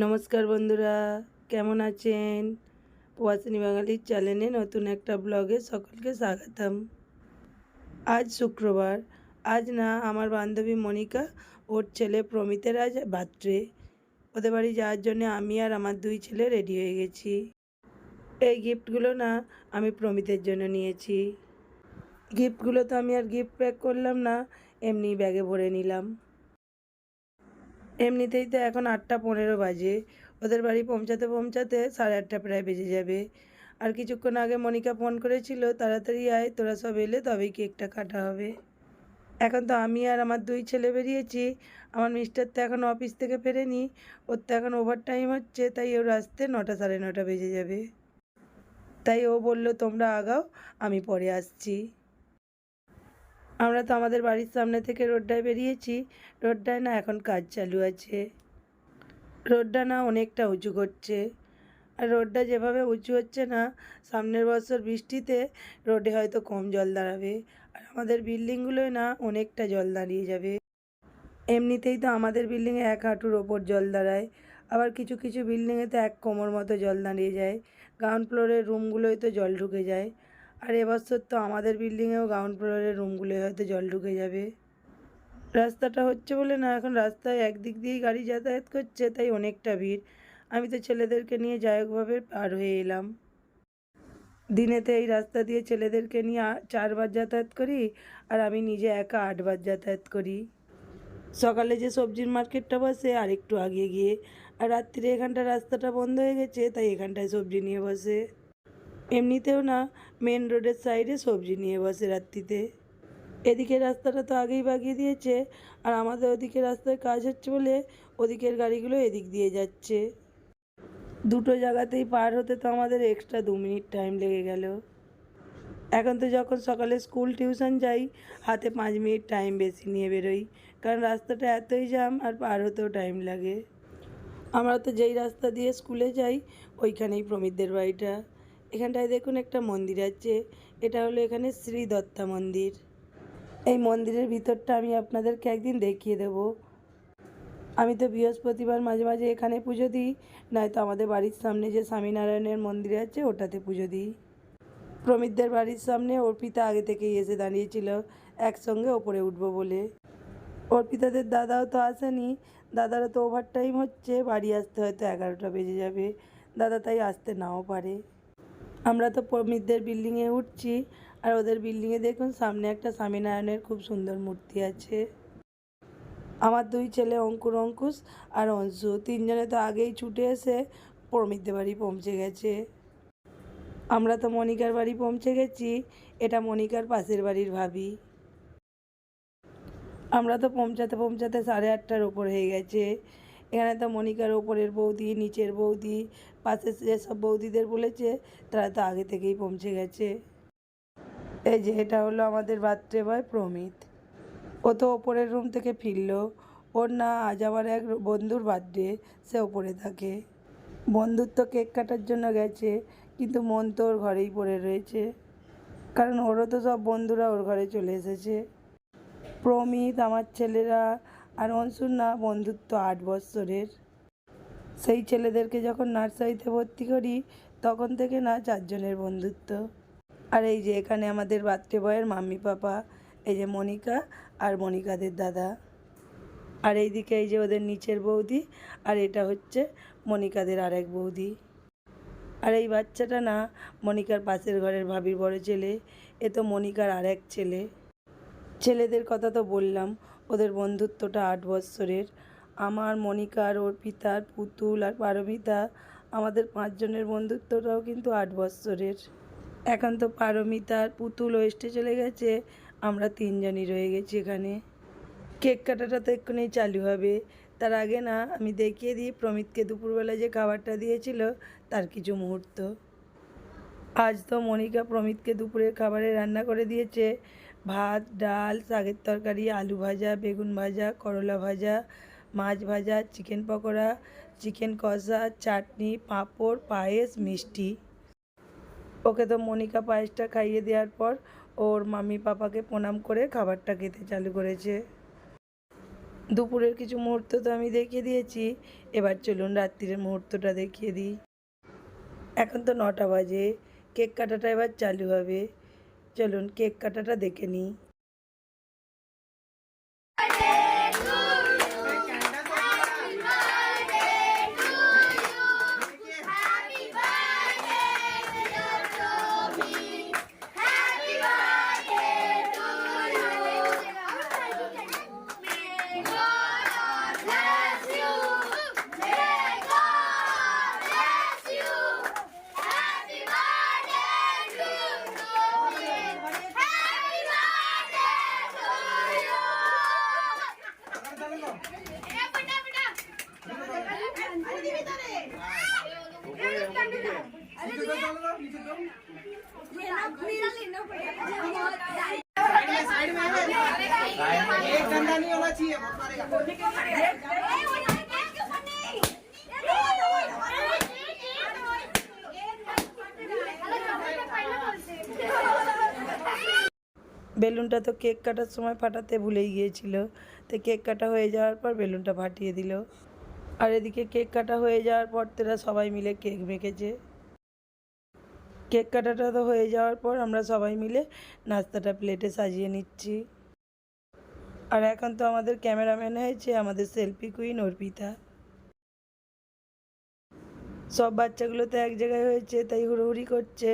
নমস্কার বন্ধুরা, কেমন আছেন? প্রবাসিনী বাঙালির চ্যানেলে নতুন একটা ব্লগে সকলকে স্বাগতম। আজ শুক্রবার, আজ না আমার বান্ধবী মনিকা ওর ছেলে প্রমিতের আজ বার্থডে। ওদের বাড়ি যাওয়ার জন্য আমি আর আমার দুই ছেলে রেডি হয়ে গেছি। এই গিফটগুলো না আমি প্রমিতের জন্য নিয়েছি। গিফটগুলো তো আমি আর গিফট প্যাক করলাম না এমনি ব্যাগে ভরে নিলাম। এমনিতেই তো এখন আটটা পনেরো বাজে। ওদের বাড়ি পৌঁছাতে পৌঁছাতে সাড়ে আটটা প্রায় বেজে যাবে। আর কিছুক্ষণ আগে মনিকা ফোন করেছিল, তাড়াতাড়ি আয়, তোরা সব এলে তবেই কেকটা কাটা হবে। এখন তো আমি আর আমার দুই ছেলে বেরিয়েছি। আমার মিস্টার তো এখন অফিস থেকে ফেরেনি। ওর তো এখন ওভার টাইম হচ্ছে, তাই ওর আসতে নটা সাড়ে নটা বেজে যাবে। তাই ও বলল, তোমরা আগাও, আমি পরে আসছি। আমরা তো আমাদের বাড়ির সামনে থেকে রোডটায় বেরিয়েছি। রোডটায় না এখন কাজ চালু আছে। রোডটা না অনেকটা উঁচু করছে। আর রোডটা যেভাবে উঁচু হচ্ছে না, সামনের বছর বৃষ্টিতে রোডে হয়তো কম জল দাঁড়াবে। আর আমাদের বিল্ডিংগুলোয় না অনেকটা জল দাঁড়িয়ে যাবে। এমনিতেই তো আমাদের বিল্ডিংয়ে এক হাঁটুর ওপর জল দাঁড়ায়। আবার কিছু কিছু বিল্ডিংয়ে তো এক কোমর মতো জল দাঁড়িয়ে যায়। গ্রাউন্ড ফ্লোরের রুমগুলোয় তো জল ঢুকে যায়। আর এবছর তো আমাদের বিল্ডিংয়েও গ্রাউন্ড ফ্লোরের রুমগুলো হয়তো জল ঢুকে যাবে। রাস্তাটা হচ্ছে বলে না, এখন রাস্তায় একদিক দিয়েই গাড়ি যাতায়াত করছে, তাই অনেকটা ভিড়। আমি তো ছেলেদেরকে নিয়ে যায়কভাবে পার হয়ে এলাম। দিনেতে এই রাস্তা দিয়ে ছেলেদেরকে নিয়ে চারবার যাতায়াত করি, আর আমি নিজে একা আটবার যাতায়াত করি। সকালে যে সবজির মার্কেটটা বসে, আর একটু আগে গিয়ে। আর রাত্রিরে এখানটা রাস্তাটা বন্ধ হয়ে গেছে, তাই এখানটায় সবজি নিয়ে বসে। এমনিতেও না মেন রোডের সাইডে সবজি নিয়ে বসে রাত্রিতে। এদিকে রাস্তাটা তো আগেই বাগিয়ে দিয়েছে, আর আমাদের ওদিকে রাস্তায় কাজ হচ্ছে বলে ওদিকের গাড়িগুলো এদিক দিয়ে যাচ্ছে। দুটো জায়গাতেই পার হতে তো আমাদের এক্সট্রা দু মিনিট টাইম লেগে গেল। এখন তো যখন সকালে স্কুল টিউশন যাই, হাতে পাঁচ মিনিট টাইম বেশি নিয়ে বেরোই, কারণ রাস্তাটা এতই জ্যাম আর পার হতেও টাইম লাগে। আমরা তো যেই রাস্তা দিয়ে স্কুলে যাই, ওইখানেই প্রমিতদের বাড়িটা। এখানটায় দেখুন একটা মন্দির আছে। এটা হলো এখানে শ্রী দত্তা মন্দির। এই মন্দিরের ভিতরটা আমি আপনাদেরকে একদিন দেখিয়ে দেব। আমি তো বৃহস্পতিবার মাঝে মাঝে এখানে পুজো দিই, নয়তো আমাদের বাড়ির সামনে যে স্বামীনারায়ণের মন্দির আছে, ওটাতে পুজো দিই। প্রমিতদের বাড়ির সামনে অর্পিতা আগে থেকেই এসে দাঁড়িয়েছিল, একসঙ্গে ওপরে উঠবো বলে। অর্পিতাদের দাদাও তো আসেনি, দাদারও তো ওভার টাইম হচ্ছে, বাড়ি আসতে হয়তো এগারোটা বেজে যাবে, দাদা তাই আসতে নাও পারে। আমরা তো প্রমিতদের বিল্ডিংয়ে উঠছি, আর ওদের বিল্ডিংয়ে দেখুন সামনে একটা স্বামীনারায়ণের খুব সুন্দর মূর্তি আছে। আমার দুই ছেলে অঙ্কুর অঙ্কুশ আর অংশু, তিনজনে তো আগেই ছুটে এসে প্রমিতদের বাড়ি পৌঁছে গেছে। আমরা তো মনিকার বাড়ি পৌঁছে গেছি, এটা মনিকার পাশের বাড়ির ভাবি। আমরা তো পৌঁছাতে পৌঁছাতে সাড়ে আটটার ওপর হয়ে গেছে। এখানে তো মনিকার ওপরের বৌদি, নিচের বৌদি পাশে যেসব বৌদিদের বলেছে, তারা তো আগে থেকেই পৌঁছে গেছে। এই যে, এটা হলো আমাদের বার্থডে বয় প্রমিত। ও তো ওপরের রুম থেকে ফিরলো। ওর না, আজ আবার এক বন্ধুর বার্থডে, সে ওপরে থাকে। বন্ধুর তো কেক কাটার জন্য গেছে, কিন্তু মন তো ওর ঘরেই পড়ে রয়েছে। কারণ ওরও তো সব বন্ধুরা ওর ঘরে চলে এসেছে। প্রমিত, আমার ছেলেরা আর অংশুর না বন্ধুত্ব আট বৎসরের। সেই ছেলেদেরকে যখন নার্সারিতে ভর্তি করি, তখন থেকে না চারজনের বন্ধুত্ব। আর এই যে এখানে আমাদের বার্থডে বয়ের মাম্মি পাপা এই যে মনিকা আর মনিকাদের দাদা। আর এইদিকে এই যে ওদের নিচের বৌদি, আর এটা হচ্ছে মনিকাদের আরেক বৌদি। আর এই বাচ্চাটা না মনিকার পাশের ঘরের ভাবির বড় ছেলে, এ তো মনিকার আরেক ছেলে। ছেলেদের কথা তো বললাম, ওদের বন্ধুত্বটা আট বৎসরের। আমার মনিকা আর অর্পিতার পুতুল আর পারমিতা, আমাদের পাঁচজনের বন্ধুত্বটাও কিন্তু আট বৎসরের। এখন তো পারমিতার পুতুল ওয়েস্টে চলে গেছে, আমরা তিনজনই রয়ে গেছি এখানে। কেক কাটাটা তো এক্ষুনি চালু হবে। তার আগে না, আমি দেখিয়ে দিই প্রমিতকে দুপুরবেলা যে খাবারটা দিয়েছিল, তার কিছু মুহূর্ত। আজ তো মনিকা প্রমিতকে দুপুরের খাবারে রান্না করে দিয়েছে। ভাত, ডাল, শাকের তরকারি, আলু ভাজা, বেগুন ভাজা, করলা ভাজা মাছ ভাজা, চিকেন পকোড়া, চিকেন কষা, চাটনি, পাঁপড়, পায়েস, মিষ্টি। ওকে তো মনিকা পায়েসটা খাইয়ে দেওয়ার পর ওর মামি পাপাকে প্রণাম করে খাবারটা খেতে চালু করেছে। দুপুরের কিছু মুহূর্ত তো আমি দেখিয়ে দিয়েছি। এবার চলুন রাত্রির মুহূর্তটা দেখিয়ে দিই। এখন তো নটা বাজে, কেক কাটাটা এবার চালু হবে। চলুন কেক কাটাটা দেখে নিই। डंडा नहीं होना चाहिए बहुत मारेगा বেলুনটা তো কেক কাটার সময় ফাটাতে ভুলেই গিয়েছিল তো কেক কাটা হয়ে যাওয়ার পর বেলুনটা ফাটিয়ে দিল আর এদিকে কেক কাটা হয়ে যাওয়ার পর তারা সবাই মিলে কেক মেখেছে কেক কাটাটা তো হয়ে যাওয়ার পর আমরা সবাই মিলে নাস্তাটা প্লেটে সাজিয়ে নিচ্ছি আর এখন তো আমাদের ক্যামেরাম্যান হয়েছে আমাদের সেলফি কুইন অর্পিতা। সব বাচ্চাগুলো তো এক জায়গায় হয়েছে, তাই হুড়োহুড়ি করছে।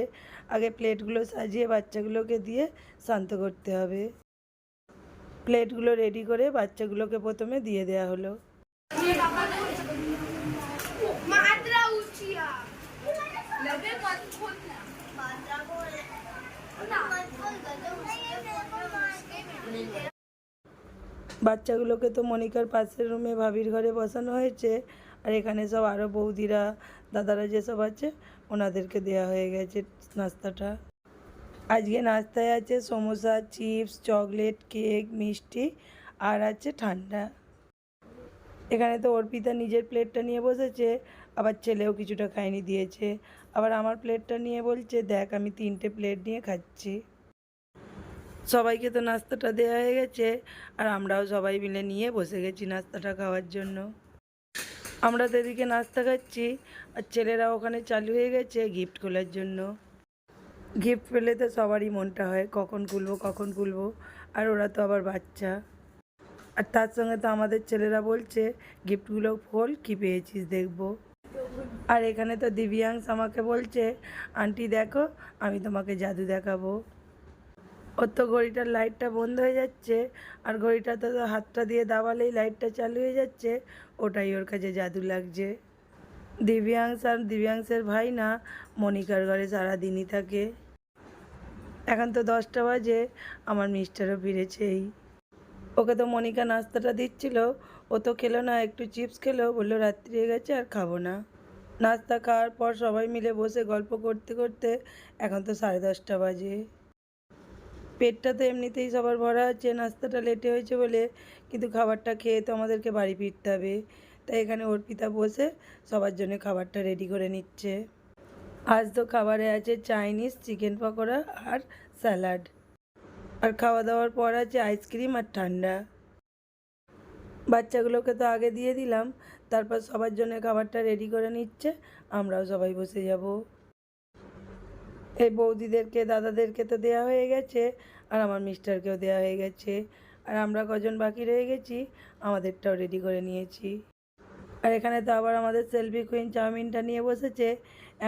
আগে প্লেটগুলো সাজিয়ে বাচ্চাগুলোকে দিয়ে শান্ত করতে হবে। প্লেটগুলো রেডি করে বাচ্চাগুলোকে প্রথমে দিয়ে দেয়া হলো। বাচ্চাগুলোকে তো মনিকার পাশের রুমে ভাবির ঘরে বসানো হয়েছে। আর এখানে সব আরও বৌদিরা, দাদারা যেসব আছে, ওনাদেরকে দেওয়া হয়ে গেছে নাস্তাটা। আজকে নাস্তায় আছে সমোসা, চিপস, চকলেট, কেক, মিষ্টি, আর আছে ঠান্ডা। এখানে তো অর্পিতা নিজের প্লেটটা নিয়ে বসেছে, আবার ছেলেও কিছুটা খাইনি দিয়েছে। আবার আমার প্লেটটা নিয়ে বলছে, দেখ, আমি তিনটে প্লেট নিয়ে খাচ্ছি। সবাইকে তো নাস্তাটা দেওয়া হয়ে গেছে, আর আমরাও সবাই মিলে নিয়ে বসে গেছি নাস্তাটা খাওয়ার জন্য। আমরা তো এদিকে নাস্তা খাচ্ছি, আর ছেলেরা ওখানে চালু হয়ে গেছে গিফট খোলার জন্য। গিফট পেলে তো সবারই মনটা হয়, কখন খুলবো কখন খুলবো, আর ওরা তো আবার বাচ্চা। আর তার সঙ্গে তো আমাদের ছেলেরা বলছে গিফটগুলো খোল, কী পেয়েছিস দেখব। আর এখানে তো দিব্যাংশ আমাকে বলছে, আন্টি দেখো, আমি তোমাকে জাদু দেখাবো। ওর তো ঘড়িটার লাইটটা বন্ধ হয়ে যাচ্ছে আর ঘড়িটাতে তো হাতটা দিয়ে দাবালেই লাইটটা চালু হয়ে যাচ্ছে। ওটাই ওর কাছে জাদু লাগছে। দিব্যাংশ আর দিব্যাংশের ভাই না, মনিকার ঘরে সারাদিনই থাকে। এখন তো দশটা বাজে, আমার মিস্টারও ফিরেছেই। ওকে তো মনিকা নাস্তাটা দিচ্ছিল, ও তো খেলো না, একটু চিপস খেলো, বলল রাত্রি হয়ে গেছে আর খাব না। নাস্তা খাওয়ার পর সবাই মিলে বসে গল্প করতে করতে এখন তো সাড়ে দশটা বাজে। পেটটা তো এমনিতেই সবার ভরা আছে নাস্তাটা লেটে হয়েছে বলে কিন্তু খাবারটা খেয়ে তো আমাদেরকে বাড়ি ফিরতে হবে। তাই এখানে অর্পিতা বসে সবার জন্য খাবারটা রেডি করে নিচ্ছে। আজ তো খাবারে আছে চাইনিজ চিকেন পকোড়া আর স্যালাড আর খাওয়া দাওয়ার পর আছে আইসক্রিম আর ঠান্ডা। বাচ্চাগুলোকে তো আগে দিয়ে দিলাম, তারপর সবার জন্য খাবারটা রেডি করে নিচ্ছে, আমরাও সবাই বসে যাব। এই বৌদিদেরকে, দাদাদেরকে তো দেওয়া হয়ে গেছে, আর আমার মিস্টারকেও দেওয়া হয়ে গেছে, আর আমরা কজন বাকি রয়ে গেছি, আমাদেরটাও রেডি করে নিয়েছি। আর এখানে তো আবার আমাদের সেলফি কুইন চাউমিনটা নিয়ে বসেছে,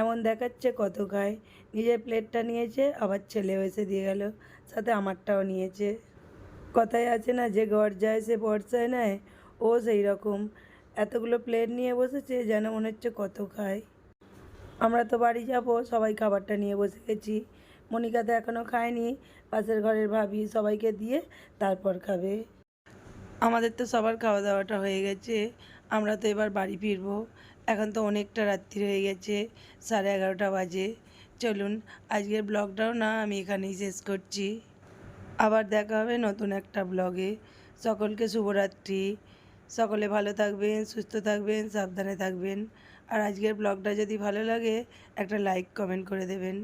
এমন দেখাচ্ছে কত খায়। নিজের প্লেটটা নিয়েছে, আবার ছেলেও এসে দিয়ে গেল, সাথে আমারটাও নিয়েছে। কথায় আছে না, যে ঘর যায় সে বর্ষায় নেয়, ও সেই রকম। এতগুলো প্লেট নিয়ে বসেছে, যেন মনে হচ্ছে কত খায়। আমরা তো বাড়ি যাব, সবাই খাবারটা নিয়ে বসে গেছি। মনিকা তো এখনও খায়নি, পাশের ঘরের ভাবি সবাইকে দিয়ে তারপর খাবে। আমাদের তো সবার খাওয়া দাওয়াটা হয়ে গেছে, আমরা তো এবার বাড়ি ফিরবো। এখন তো অনেকটা রাত্রি হয়ে গেছে, সাড়ে এগারোটা বাজে। চলুন, আজকের ব্লগটাও না আমি এখানেই শেষ করছি। আবার দেখা হবে নতুন একটা ব্লগে। সকলকে শুভরাত্রি। সকলে ভালো থাকবেন, সুস্থ থাকবেন, সাবধানে থাকবেন। আর আজকের ব্লগটা যদি ভালো লাগে একটা লাইক কমেন্ট করে দেবেন।